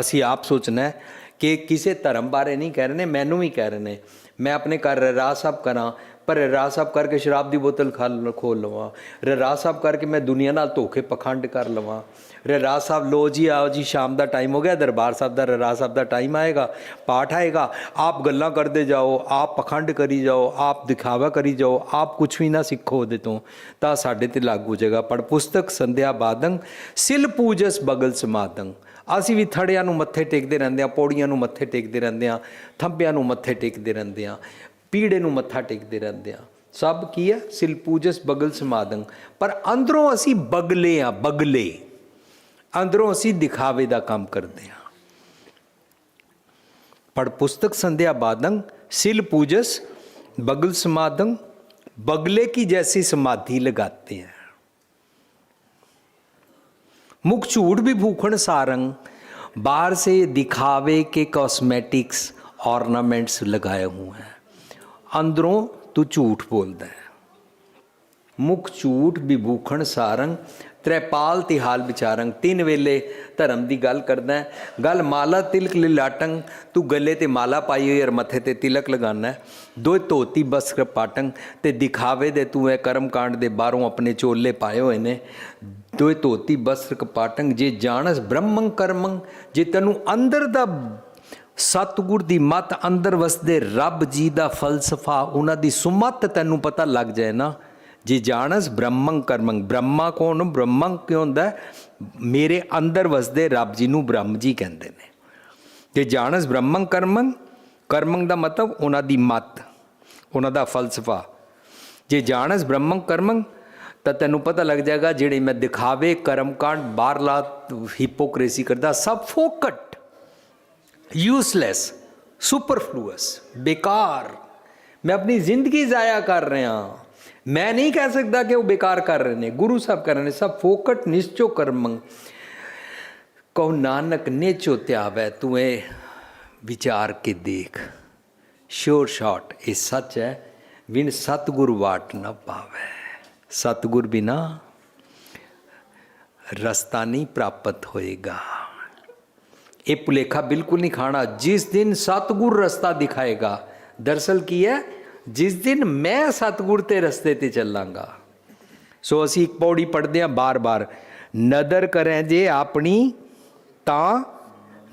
ਅਸੀਂ ਆਪ ਸੋਚਣਾ ਹੈ ਕਿ ਕਿਸੇ ਧਰਮ ਬਾਰੇ ਨਹੀਂ ਕਹਿ ਰਹੇ ਨੇ ਮੈਨੂੰ ਵੀ ਕਹਿ ਰਹੇ ਨੇ ਮੈਂ ਆਪਣੇ ਘਰ ਰਹਿਰਾਸ ਸਾਹਿਬ ਕਰਾਂ ਪਰ ਰਹਿਰਾਸ ਸਾਹਿਬ ਕਰਕੇ ਸ਼ਰਾਬ ਦੀ ਬੋਤਲ ਖਾ ਲ- ਖੋਲ ਲਵਾਂ। ਰਹਿਰਾਸ ਸਾਹਿਬ ਕਰਕੇ ਮੈਂ ਦੁਨੀਆ ਨਾਲ ਧੋਖੇ ਪਖੰਡ ਕਰ ਲਵਾਂ। ਰਹਿਰਾਸ ਸਾਹਿਬ, ਲੋ ਜੀ, ਆਓ ਜੀ, ਸ਼ਾਮ ਦਾ ਟਾਈਮ ਹੋ ਗਿਆ, ਦਰਬਾਰ ਸਾਹਿਬ ਦਾ ਰਹਿਰਾਸ ਸਾਹਿਬ ਦਾ ਟਾਈਮ ਆਏਗਾ, ਪਾਠ ਆਏਗਾ। ਆਪ ਗੱਲਾਂ ਕਰਦੇ ਜਾਓ, ਆਪ ਪਖੰਡ ਕਰੀ ਜਾਓ, ਆਪ ਦਿਖਾਵਾ ਕਰੀ ਜਾਓ, ਆਪ ਕੁਝ ਵੀ ਨਾ ਸਿੱਖੋ ਉਹਦੇ ਤੋਂ, ਤਾਂ ਸਾਡੇ ਤੇ ਲਾਗੂ ਹੋ ਜਾਏਗਾ। ਪੜ ਪੁਸਤਕ ਸੰਧਿਆ ਬਾਦੰ, ਸਿਲ ਪੂਜਸ ਬਗਲ ਸਮਾਦੰ। ਅਸੀਂ ਵੀ ਥੜਿਆਂ ਨੂੰ ਮੱਥੇ ਟੇਕਦੇ ਰਹਿੰਦੇ ਆ ਪੌੜੀਆਂ ਨੂੰ ਮੱਥੇ ਟੇਕਦੇ ਰਹਿੰਦੇ ਆ ਥੰਬਿਆਂ ਨੂੰ ਮੱਥੇ ਟੇਕਦੇ ਰਹਿੰਦੇ ਆ ਪੀੜੇ ਨੂੰ ਮੱਥਾ ਟੇਕਦੇ ਰਹਿੰਦੇ ਆ ਸਭ ਕੀ ਹੈ ਸਿਲ ਪੂਜਸ ਬਗਲ ਸਮਾਦੰ ਪਰ ਅੰਦਰੋਂ ਅਸੀਂ ਬਗਲੇ ਆ ਬਗਲੇ ਅੰਦਰੋਂ ਅਸੀਂ ਦਿਖਾਵੇ ਦਾ ਕੰਮ ਕਰਦੇ ਆ पढ़ पुस्तक संध्या बादंग सिल पूजस बगल समादंग बगले की जैसी समाधि लगाते हैं मुख झूठ भी भूखण सारंग बाहर से दिखावे के कॉस्मेटिक्स ऑर्नामेंट्स लगाए हुए हैं ਅੰਦਰੋਂ ਤੂੰ ਝੂਠ ਬੋਲਦਾ ਹੈ। ਮੁਖ ਝੂਠ ਵਿਭੂਖਣ ਸਾਰੰਗ, ਤ੍ਰੈਪਾਲ ਤਿਹਾਲ ਵਿਚਾਰੰਗ, ਤਿੰਨ ਵੇਲੇ ਧਰਮ ਦੀ ਗੱਲ ਕਰਦਾ ਹੈ। ਗੱਲ ਮਾਲਾ ਤਿਲਕ ਲਿਲਾਟੰ ਤੂੰ ਗੱਲੇ ਤੇ ਮਾਲਾ ਪਾਈ ਹੋਈ ਔਰ ਮੱਥੇ ਤੇ ਤਿਲਕ ਲਗਾਣਾ ਦੋ ਧੋਤੀ ਬਸਕਰ ਪਾਟੰ ਤੇ ਦਿਖਾਵੇ ਦੇ ਤੂੰ ਇਹ ਕਰਮ ਕਾਂਡ ਦੇ ਬਾਹਰੋਂ ਆਪਣੇ ਚੋਲੇ ਪਾਏ ਹੋਏ ਨੇ। ਦੋ ਧੋਤੀ ਬਸਕਰ ਪਾਟੰ ਜੇ ਜਾਣਸ ਬ੍ਰਹਮੰ ਕਰਮੰ, ਜੇ ਤੈਨੂੰ ਅੰਦਰ ਦਾ ਸਤਿਗੁਰ ਦੀ ਮਤ ਅੰਦਰ ਵਸਦੇ ਰੱਬ ਜੀ ਦਾ ਫਲਸਫਾ, ਉਹਨਾਂ ਦੀ ਸੁਮਤ ਤੈਨੂੰ ਪਤਾ ਲੱਗ ਜਾਏ ਨਾ। ਜੇ ਜਾਣਸ ਬ੍ਰਹਮੰ ਕਰਮੰ, ਬ੍ਰਹਮਾ ਕੌਣ ਬ੍ਰਹਮੰ ਕਿਉਂ ਹੁੰਦਾ? ਮੇਰੇ ਅੰਦਰ ਵਸਦੇ ਰੱਬ ਜੀ ਨੂੰ ਬ੍ਰਹਮ ਜੀ ਕਹਿੰਦੇ ਨੇ। ਜੇ ਜਾਣਸ ਬ੍ਰਹਮੰ ਕਰਮੰ ਕਰਮੰ ਦਾ ਮਤਲਬ ਉਹਨਾਂ ਦੀ ਮਤ, ਉਹਨਾਂ ਦਾ ਫਲਸਫਾ। ਜੇ ਜਾਣਸ ਬ੍ਰਹਮੰ ਕਰਮੰ, ਤਾਂ ਤੈਨੂੰ ਪਤਾ ਲੱਗ ਜਾਏਗਾ, ਜਿਹੜੇ ਮੈਂ ਦਿਖਾਵੇ ਕਰਮਕਾਂਡ ਬਾਹਰਲਾ ਹਿਪੋਕ੍ਰੇਸੀ ਕਰਦਾ, ਸਭ ਫੋਕਟ ਯੂਸਲੈਸ ਸੁਪਰਫਲੂਅਸ ਬੇਕਾਰ ਮੈਂ ਆਪਣੀ ਜ਼ਿੰਦਗੀ ਜ਼ਾਇਆ ਕਰ ਰਿਹਾ ਮੈਂ ਨਹੀਂ ਕਹਿ ਸਕਦਾ ਕਿ ਉਹ ਬੇਕਾਰ ਕਰ ਰਹੇ ਨੇ ਗੁਰੂ ਸਾਹਿਬ ਕਰ ਰਹੇ ਨੇ ਸਭ ਫੋਕਟ ਨਿਸ਼ਚੋ ਕਰਮੰ ਕਉ ਨਾਨਕ ਨੇਚੋ ਧਿਆਵੈ ਤੂੰ ਇਹ ਵਿਚਾਰ ਕੇ ਦੇਖ ਸ਼ੋਰ ਸ਼ਾਟ ਇਹ ਸੱਚ ਹੈ ਵਿਨ ਸਤਗੁਰ ਵਾਟ ਨਾ ਪਾਵੈ ਸਤਗੁਰ ਬਿਨਾ ਰਸਤਾ ਨਹੀਂ ਪ੍ਰਾਪਤ ਹੋਏਗਾ ਇਹ ਭੁਲੇਖਾ ਬਿਲਕੁਲ ਨਹੀਂ ਖਾਣਾ। ਜਿਸ ਦਿਨ ਸਤਗੁਰ ਰਸਤਾ ਦਿਖਾਏਗਾ, ਦਰਸਲ ਕੀ ਹੈ? ਜਿਸ ਦਿਨ ਮੈਂ ਸਤਗੁਰ ਤੇ ਰਸਤੇ ਤੇ ਚੱਲਾਂਗਾ। ਸੋ ਅਸੀਂ ਇੱਕ ਪੌੜੀ ਪੜਦੇ ਹਾਂ ਬਾਰ-ਬਾਰ। ਨਦਰ ਕਰੇ ਜੇ ਆਪਣੀ, ਤਾਂ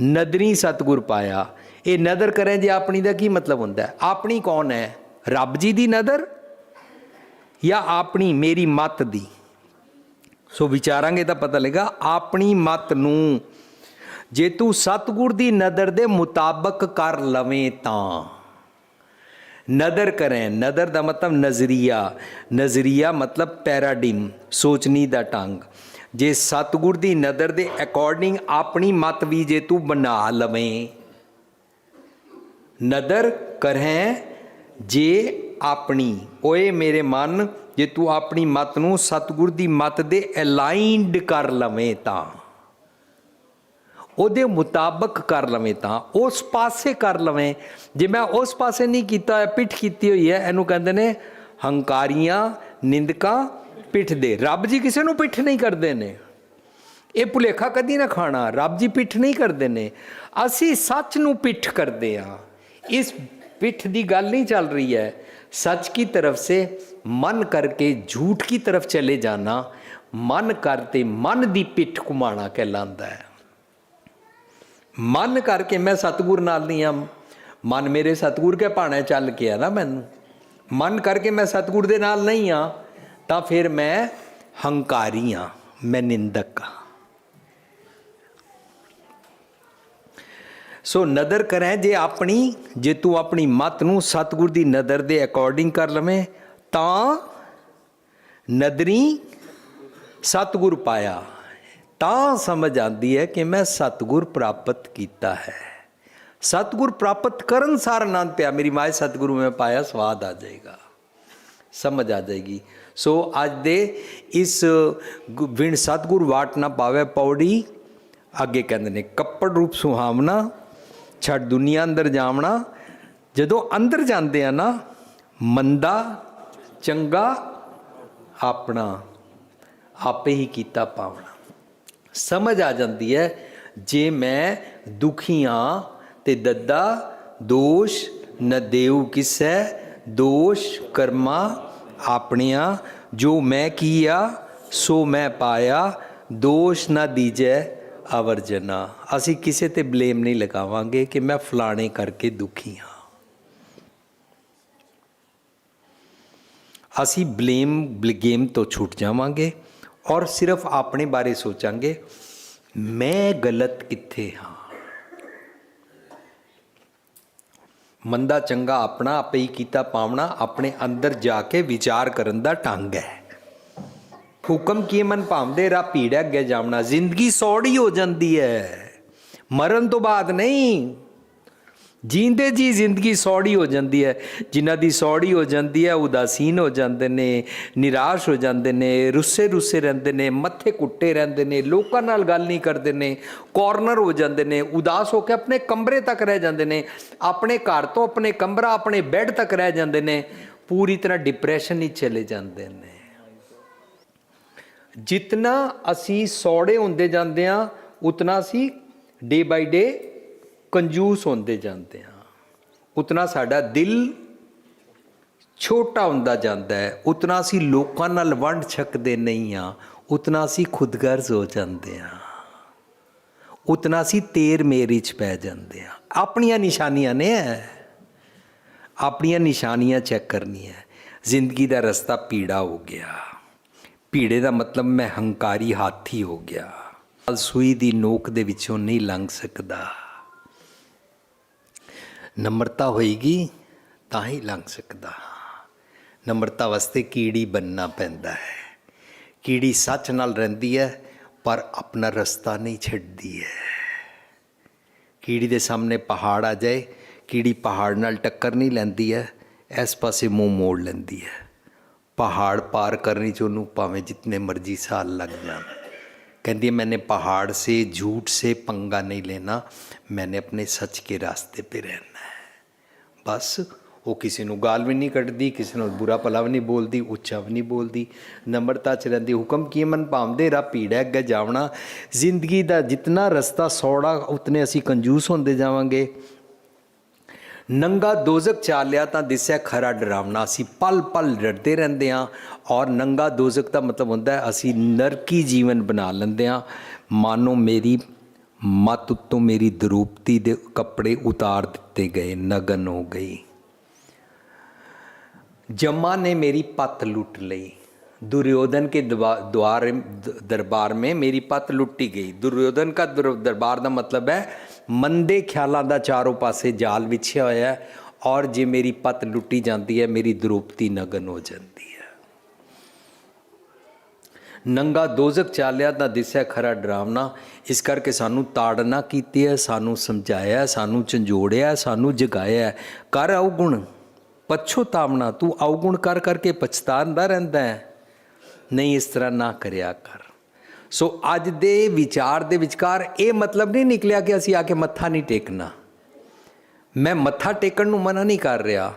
ਨਦਰੀ ਸਤਗੁਰ ਪਾਇਆ। ਇਹ ਨਦਰ ਕਰੇ ਜੇ ਆਪਣੀ ਦਾ ਕੀ ਮਤਲਬ ਹੁੰਦਾ ਆਪਣੀ ਕੌਣ ਹੈ? ਰੱਬ ਜੀ ਦੀ ਨਦਰ ਜਾਂ ਆਪਣੀ ਮੇਰੀ ਮਤ ਦੀ? ਸੋ ਵਿਚਾਰਾਂਗੇ ਤਾਂ ਪਤਾ ਲੱਗਾ ਆਪਣੀ ਮਤ ਨੂੰ ਜੇ ਤੂੰ ਸਤਗੁਰ ਦੀ ਨਦਰ ਦੇ ਮੁਤਾਬਕ ਕਰ ਲਵੇਂ ਤਾਂ। ਨਦਰ ਕਰੇ ਨਦਰ ਦਾ ਮਤਲਬ ਨਜ਼ਰੀਆ। ਨਜ਼ਰੀਆ ਮਤਲਬ ਪੈਰਾਡਿਮ, ਸੋਚਣੀ ਦਾ ਢੰਗ। ਜੇ ਸਤਗੁਰ ਦੀ ਨਦਰ ਦੇ ਅਕੋਰਡਿੰਗ ਆਪਣੀ ਮਤ ਵੀ ਜੇ ਤੂੰ ਬਣਾ ਲਵੇਂ। ਨਦਰ ਕਰਹਿ ਜੇ ਆਪਣੀ। ਓਏ ਮੇਰੇ ਮਨ, ਜੇ ਤੂੰ ਆਪਣੀ ਮਤ ਨੂੰ ਸਤਗੁਰ ਦੀ ਮਤ ਦੇ ਅਲਾਈਨਡ ਕਰ ਲਵੇਂ ਤਾਂ। ਉਹਦੇ ਮੁਤਾਬਕ ਕਰ ਲਵੇਂ ਤਾਂ ਉਸ ਪਾਸੇ ਕਰ ਲਵੇਂ ਜੇ ਮੈਂ ਉਸ ਪਾਸੇ ਨਹੀਂ ਕੀਤਾ ਹੈ ਪਿੱਠ ਕੀਤੀ ਹੋਈ ਹੈ ਇਹਨੂੰ ਕਹਿੰਦੇ ਨੇ ਹੰਕਾਰੀਆਂ ਨਿੰਦਕਾਂ ਪਿੱਠ ਦੇ ਰੱਬ ਜੀ ਕਿਸੇ ਨੂੰ ਪਿੱਠ ਨਹੀਂ ਕਰਦੇ ਨੇ ਇਹ ਭੁਲੇਖਾ ਕਦੀ ਨਾ ਖਾਣਾ ਰੱਬ ਜੀ ਪਿੱਠ ਨਹੀਂ ਕਰਦੇ ਨੇ ਅਸੀਂ ਸੱਚ ਨੂੰ ਪਿੱਠ ਕਰਦੇ ਆ ਇਸ ਪਿੱਠ ਦੀ ਗੱਲ ਨਹੀਂ ਚੱਲ ਰਹੀ ਹੈ सच की तरफ से मन करके झूठ की तरफ चले जाना मन करते मन दी पिठ घुमाना कहलांदा है ਮਨ ਕਰਕੇ ਮੈਂ ਸਤਿਗੁਰ ਨਾਲ ਨਹੀਂ ਆ। ਮਨ ਮੇਰੇ ਸਤਿਗੁਰ ਕੇ ਭਾਣੇ ਚੱਲ ਕੇ ਆ ਨਾ ਮੈਨੂੰ। ਮਨ ਕਰਕੇ ਮੈਂ ਸਤਿਗੁਰ ਦੇ ਨਾਲ ਨਹੀਂ ਆ, ਤਾਂ ਫਿਰ ਮੈਂ ਹੰਕਾਰੀ ਆ, ਮੈਂ ਨਿੰਦਕ ਆ। ਸੋ ਨਦਰ ਕਰੇ ਜੇ ਆਪਣੀ, ਜੇ ਤੂੰ ਆਪਣੀ ਮਤ ਨੂੰ ਸਤਿਗੁਰ ਦੀ ਨਦਰ ਦੇ ਅਕੋਰਡਿੰਗ ਕਰ ਲਵੇਂ, ਤਾਂ ਨਦਰੀ ਸਤਿਗੁਰ ਪਾਇਆ। ਤਾਂ ਸਮਝ ਆਉਂਦੀ ਹੈ ਕਿ ਮੈਂ ਸਤਿਗੁਰ ਪ੍ਰਾਪਤ ਕੀਤਾ ਹੈ। ਸਤਿਗੁਰ ਪ੍ਰਾਪਤ ਕਰਨ ਸਾਰ ਆਨੰਦ ਪਿਆ। ਮੇਰੀ ਮਾਏ ਸਤਿਗੁਰੂ ਮੈਂ ਪਾਇਆ, ਸਵਾਦ ਆ ਜਾਏਗਾ। ਸਮਝ ਆ ਜਾਏਗੀ। ਸੋ ਅੱਜ ਦੇ ਇਸ ਗੁ- ਵਿਣ ਸਤਿਗੁਰ ਵਾਟ ਨਾ ਪਾਵੇ ਪੌੜੀ, ਅੱਗੇ ਕਹਿੰਦੇ ਨੇ, ਕੱਪੜ ਰੂਪ ਸੁਹਾਵਣਾ, ਛੱਡ ਦੁਨੀਆ ਅੰਦਰ ਜਾਵਣਾ। ਜਦੋਂ ਅੰਦਰ ਜਾਂਦੇ ਆ ਨਾ, ਮੰਦਾ, ਚੰਗਾ, ਆਪਣਾ, ਆਪੇ ਹੀ ਕੀਤਾ ਪਾਵਣਾ। ਸਮਝ ਆ ਜਾਂਦੀ ਹੈ, ਜੇ ਮੈਂ ਦੁਖੀ ਹਾਂ ਤੇ ਦੱਦਾ, ਦੋਸ਼ ਨ ਦੇਉ ਕਿਸੈ, ਦੋਸ਼ ਕਰਮਾ ਆਪਣਿਆਂ, ਜੋ ਮੈਂ ਕੀਆ, ਸੋ ਮੈਂ ਪਾਇਆ, ਦੋਸ਼ ਨਾ ਦੀਜੈ ਅਵਰਜਨਾ ਅਸੀਂ ਕਿਸੇ ਤੇ ਬਲੇਮ ਨਹੀਂ ਲਗਾਵਾਂਗੇ ਕਿ ਮੈਂ ਫਲਾਣੇ ਕਰਕੇ ਦੁਖੀ ਹਾਂ। ਅਸੀਂ ਬਲੇਮ, ਬਲਗੇਮ ਤੋਂ ਛੁੱਟ ਜਾਵਾਂਗੇ। ਔਰ ਸਿਰਫ ਆਪਣੇ ਬਾਰੇ ਸੋਚਾਂਗੇ, ਮੈਂ ਗਲਤ ਕਿੱਥੇ ਹਾਂ? ਮੰਦਾ ਚੰਗਾ ਆਪਣਾ ਆਪੇ ਹੀ ਕੀਤਾ ਪਾਵਣਾ, ਆਪਣੇ ਅੰਦਰ ਜਾ ਕੇ ਵਿਚਾਰ ਕਰਨ ਦਾ ਢੰਗ ਹੈ। ਹੁਕਮ ਕੀ ਮਨ ਭਾਂਦੇ ਰਾ ਪੀੜਾ ਅੱਗੇ ਜਾਵਣਾ। ਜ਼ਿੰਦਗੀ ਸੌੜੀ ਹੋ ਜਾਂਦੀ ਹੈ। ਮਰਨ ਤੋਂ ਬਾਅਦ ਨਹੀਂ। ਜੀਂਦੇ ਜੀ ਜ਼ਿੰਦਗੀ ਸੌੜੀ ਹੋ ਜਾਂਦੀ ਹੈ, ਜਿਨ੍ਹਾਂ ਦੀ ਸੌੜੀ ਹੋ ਜਾਂਦੀ ਹੈ, ਉਦਾਸੀਨ ਹੋ ਜਾਂਦੇ ਨੇ, ਨਿਰਾਸ਼ ਹੋ ਜਾਂਦੇ ਨੇ, ਰੁੱਸੇ ਰੁੱਸੇ ਰਹਿੰਦੇ ਨੇ, ਮੱਥੇ ਕੁੱਟੇ ਰਹਿੰਦੇ ਨੇ, ਲੋਕਾਂ ਨਾਲ ਗੱਲ ਨਹੀਂ ਕਰਦੇ ਨੇ ਕਾਰਨਰ ਹੋ ਜਾਂਦੇ ਨੇ, ਉਦਾਸ ਹੋ ਕੇ ਆਪਣੇ ਕਮਰੇ ਤੱਕ ਰਹਿ ਜਾਂਦੇ ਨੇ, ਆਪਣੇ ਘਰ ਤੋਂ ਆਪਣੇ ਕਮਰਾ, ਆਪਣੇ ਬੈੱਡ ਤੱਕ ਰਹਿ ਜਾਂਦੇ ਨੇ, ਪੂਰੀ ਤਰ੍ਹਾਂ ਡਿਪਰੈਸ਼ਨ ਹੀ ਚਲੇ ਜਾਂਦੇ ਨੇ। ਜਿਤਨਾ ਅਸੀਂ ਸੌੜੇ ਹੁੰਦੇ ਜਾਂਦੇ ਆ ਉਤਨਾ ਅਸੀਂ ਡੇ ਬਾਈ ਡੇ ਕੰਜੂਸ ਹੁੰਦੇ ਜਾਂਦੇ ਆ ਉਤਨਾ ਸਾਡਾ ਦਿਲ ਛੋਟਾ ਹੁੰਦਾ ਜਾਂਦਾ ਹੈ। ਉਤਨਾ ਅਸੀਂ ਲੋਕਾਂ ਨਾਲ ਵੰਡ ਛਕਦੇ ਨਹੀਂ ਆ ਉਤਨਾ ਅਸੀਂ ਖੁਦਗਰਜ਼ ਹੋ ਜਾਂਦੇ ਆ ਉਤਨਾ ਅਸੀਂ ਤੇਰ ਮੇਰੀ ਚ ਪੈ ਜਾਂਦੇ ਆ ਆਪਣੀਆਂ ਨਿਸ਼ਾਨੀਆਂ ਨੇ ਆਪਣੀਆਂ ਨਿਸ਼ਾਨੀਆਂ ਚੈੱਕ ਕਰਨੀਆਂ ਜ਼ਿੰਦਗੀ ਦਾ ਰਸਤਾ ਪੀੜਾ ਹੋ ਗਿਆ। ਪੀੜੇ ਦਾ ਮਤਲਬ ਮੈਂ ਹੰਕਾਰੀ ਹਾਥੀ ਹੋ ਗਿਆ। ਸੂਈ ਦੀ ਨੋਕ ਦੇ ਵਿੱਚੋਂ ਨਹੀਂ ਲੰਘ ਸਕਦਾ। ਨਮਰਤਾ ਹੋਏਗੀ ਤਾਂ ਹੀ ਲੰਘ ਸਕਦਾ। ਨਮਰਤਾ ਵਾਸਤੇ ਕੀੜੀ ਬੰਨਣਾ ਪੈਂਦਾ ਹੈ। ਕੀੜੀ ਸੱਚ ਨਾਲ ਰਹਿੰਦੀ ਹੈ, ਪਰ ਆਪਣਾ ਰਸਤਾ ਨਹੀਂ ਛੱਡਦੀ ਹੈ। ਕੀੜੀ ਦੇ ਸਾਹਮਣੇ ਪਹਾੜ ਆ ਜਾਏ, ਕੀੜੀ ਪਹਾੜ ਨਾਲ ਟੱਕਰ ਨਹੀਂ ਲੈਂਦੀ ਹੈ, ਇਸ ਪਾਸੇ ਮੂੰਹ ਮੋੜ ਲੈਂਦੀ ਹੈ। ਪਹਾੜ ਪਾਰ ਕਰਨੀ ਚ ਉਹਨੂੰ ਭਾਵੇਂ ਜਿੰਨੇ ਮਰਜ਼ੀ ਸਾਲ ਲੱਗ ਜਾਣ। ਕਹਿੰਦੀ ਮੈਨੇ ਪਹਾੜ ਸੇ, ਝੂਠ ਸੇ ਪੰਗਾ ਨਹੀਂ ਲੈਣਾ, ਮੈਨੇ ਆਪਣੇ ਸੱਚ ਕੇ ਰਸਤੇ 'ਤੇ ਰਹਿਣਾ। ਬਸ, ਉਹ ਕਿਸੇ ਨੂੰ ਗਾਲ ਵੀ ਨਹੀਂ ਕੱਢਦੀ, ਕਿਸੇ ਨੂੰ ਬੁਰਾ ਭਲਾ ਵੀ ਨਹੀਂ ਬੋਲਦੀ, ਉੱਚਾ ਵੀ ਨਹੀਂ ਬੋਲਦੀ, ਨਮਰਤਾ ਚ ਰਹਿੰਦੀ, ਹੁਕਮ ਕੀ ਮਨ ਭਾਵਦੇ ਰਾ ਪੀੜਾ ਅੱਗੇ ਜਾਵਣਾ। ਜ਼ਿੰਦਗੀ ਦਾ ਜਿੰਨਾ ਰਸਤਾ ਸੌੜਾ, ਉਤਨੇ ਅਸੀਂ ਕੰਜੂਸ ਹੁੰਦੇ ਜਾਵਾਂਗੇ। ਨੰਗਾ ਦੋਜ਼ਕ ਚਾਲਿਆ ਤਾਂ ਦਿਸਿਆ ਖਰਾ ਡਰਾਵਣਾ। ਅਸੀਂ ਪਲ ਪਲ ਡਰਦੇ ਰਹਿੰਦੇ ਆ ਔਰ ਨੰਗਾ ਦੋਜ਼ਕ ਦਾ ਮਤਲਬ ਹੁੰਦਾ ਅਸੀਂ ਨਰਕੀ ਜੀਵਨ ਬਣਾ ਲੈਂਦੇ ਆ ਮਾਨੋ ਮੇਰੀ ਮਤ ਉੱਤੋਂ ਮੇਰੀ ਦਰੂਪਤੀ ਦੇ ਕੱਪੜੇ ਉਤਾਰ ਦਿੱਤੇ ਗਏ, ਨਗਨ ਹੋ ਗਈ। जम्मा ने मेरी पत लूट ली दुर्योधन के द्वार दरबार में मेरी पत लुटी गई दुर्योधन का ਦਰਬਾਰ ਦਾ ਮਤਲਬ ਹੈ, ਮੰਦੇ ਖਿਆਲਾਂ ਦਾ ਚਾਰੋਂ ਪਾਸੇ ਜਾਲ ਵਿਛਿਆ ਹੋਇਆ ਹੈ ਔਰ ਜੇ ਮੇਰੀ ਪਤ ਲੁੱਟੀ ਜਾਂਦੀ ਹੈ, ਮੇਰੀ ਦਰੂਪਤੀ ਨਗਨ ਹੋ ਜਾਂਦੀ ਨੰਗਾ ਦੋਜ਼ਕ ਚਾਲਿਆ ਤਾਂ ਦਿਸਿਆ ਖਰਾ ਡਰਾਵਣਾ ਇਸ ਕਰਕੇ ਸਾਨੂੰ ਤਾੜਨਾ ਕੀਤੀ ਹੈ, ਸਾਨੂੰ ਸਮਝਾਇਆ, ਸਾਨੂੰ ਝੰਜੋੜਿਆ, ਸਾਨੂੰ ਜਗਾਇਆ ਕਰ ਕਰ ਅਵਗੁਣ ਪਛਤਾਵਣਾ ਤੂੰ ਅਵਗੁਣ ਕਰ ਕਰਕੇ ਪਛਤਾਉਂਦਾ ਰਹਿੰਦਾ ਹੈ। ਨਹੀਂ, ਇਸ ਤਰ੍ਹਾਂ ਨਾ ਕਰਿਆ ਕਰ। ਸੋ ਅੱਜ ਦੇ ਵਿਚਾਰ ਦੇ ਵਿਚਕਾਰ ਇਹ ਮਤਲਬ ਨਹੀਂ ਨਿਕਲਿਆ ਕਿ ਅਸੀਂ ਆ ਕੇ ਮੱਥਾ ਨਹੀਂ ਟੇਕਣਾ। ਮੈਂ ਮੱਥਾ ਟੇਕਣ ਨੂੰ ਮਨਾ ਨਹੀਂ ਕਰ ਰਿਹਾ।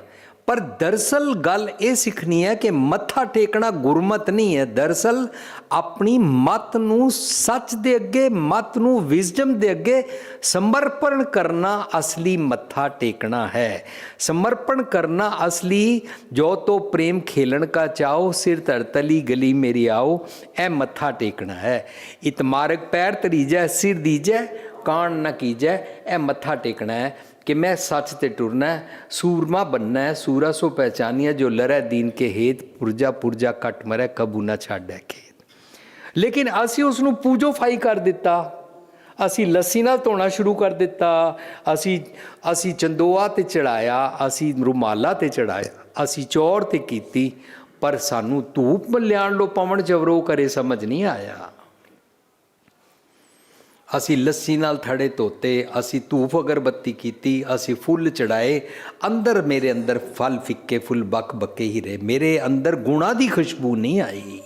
ਪਰ ਦਰਸਲ ਗੱਲ ਇਹ ਸਿੱਖਣੀ ਹੈ ਕਿ ਮੱਥਾ ਟੇਕਣਾ ਗੁਰਮਤ ਨਹੀਂ ਹੈ। ਦਰਸਲ ਆਪਣੀ ਮਤ ਨੂੰ ਸੱਚ ਦੇ ਅੱਗੇ, ਮਤ ਨੂੰ ਵਿਜ਼ਡਮ ਦੇ ਅੱਗੇ ਸਮਰਪਣ ਕਰਨਾ ਅਸਲੀ ਮੱਥਾ ਟੇਕਣਾ ਹੈ। ਸਮਰਪਣ ਕਰਨਾ ਅਸਲੀ, ਜੋ ਤੋ ਪ੍ਰੇਮ ਖੇਲਣ ਕਾ ਚਾਓ ਸਿਰ ਧਰਤਲੀ ਗਲੀ ਮੇਰੀ ਆਓ, ਇਹ ਮੱਥਾ ਟੇਕਣਾ ਹੈ। ਇਤਮਾਰਕ ਪੈਰ ਤਰੀਜੈ ਸਿਰ ਦੀਜੈ, ਕਾਣ ਨਾ ਕੀਜੈ, ਇਹ ਮੱਥਾ ਟੇਕਣਾ ਹੈ। ਕਿ ਮੈਂ ਸੱਚ ਤੇ ਟੁਰਨਾ ਹੈ, ਸੂਰਮਾ ਬੰਨਾ ਹੈ ਸੂਰਾ ਸੋ ਪਹਿਚਾਨੀਆ ਜੋ ਲਰੈ ਦੀਨ ਕੇ ਹੇਤ ਪੁਰਜਾ ਪੁਰਜਾ ਕੱਟ ਮਰੈ ਕਬੂ ਨਾ ਛਾੜੈ ਖੇਤ ਲੇਕਿਨ ਅਸੀਂ ਉਸ ਨੂੰ ਪੂਜੋ ਕਰ ਦਿੱਤਾ ਅਸੀਂ ਲੱਸੀ ਨਾਲ ਧੋਣਾ ਸ਼ੁਰੂ ਕਰ ਦਿੱਤਾ ਅਸੀਂ ਅਸੀਂ ਚੰਦੋਆ ਤੇ ਚੜਾਇਆ ਅਸੀਂ ਰੁਮਾਲਾ ਤੇ ਚੜਾਇਆ ਅਸੀਂ ਚੌੜ ਤੇ ਕੀਤੀ ਪਰ ਸਾਨੂੰ ਧੂਪ ਮਲਿਆਣ ਲੋ ਪਵਣ ਜਵਰੋ ਕਰੇ ਸਮਝ ਨਹੀਂ ਆਇਆ ਅਸੀਂ ਲੱਸੀ ਨਾਲ ਥੜੇ ਧੋਤੇ, ਅਸੀਂ ਧੂਫ ਅਗਰਬੱਤੀ ਕੀਤੀ, ਅਸੀਂ ਫੁੱਲ ਚੜਾਏ, ਅੰਦਰ ਮੇਰੇ ਅੰਦਰ ਫਲ ਫਿੱਕੇ, ਫੁੱਲ ਬਕ ਬੱਕੇ ਹੀ ਰਹੇ। ਮੇਰੇ ਅੰਦਰ ਗੁਣਾ ਦੀ ਖੁਸ਼ਬੂ ਨਹੀਂ ਆਈ।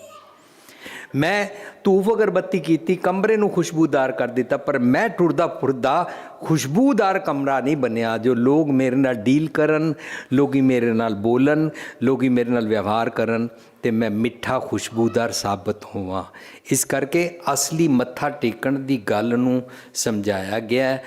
ਮੈਂ ਧੂਫ ਅਗਰਬੱਤੀ ਕੀਤੀ, ਕਮਰੇ ਨੂੰ ਖੁਸ਼ਬੂਦਾਰ ਕਰ ਦਿੱਤਾ, ਪਰ ਮੈਂ ਟੁਰਦਾ ਫੁਰਦਾ ਖੁਸ਼ਬੂਦਾਰ ਕਮਰਾ ਨਹੀਂ ਬਣਿਆ, ਜੋ ਲੋਕ ਮੇਰੇ ਨਾਲ ਡੀਲ ਕਰਨ, ਲੋਕੀ ਮੇਰੇ ਨਾਲ ਬੋਲਣ, ਲੋਕੀ ਮੇਰੇ ਨਾਲ ਵਿਵਹਾਰ ਕਰਨ। ਤੇ ਮੈਂ ਮਿੱਠਾ ਖੁਸ਼ਬੂਦਾਰ ਸਾਬਤ ਹੋਵਾਂ। ਇਸ ਕਰਕੇ ਅਸਲੀ ਮੱਥਾ ਟੇਕਣ ਦੀ ਗੱਲ ਨੂੰ ਸਮਝਾਇਆ ਗਿਆ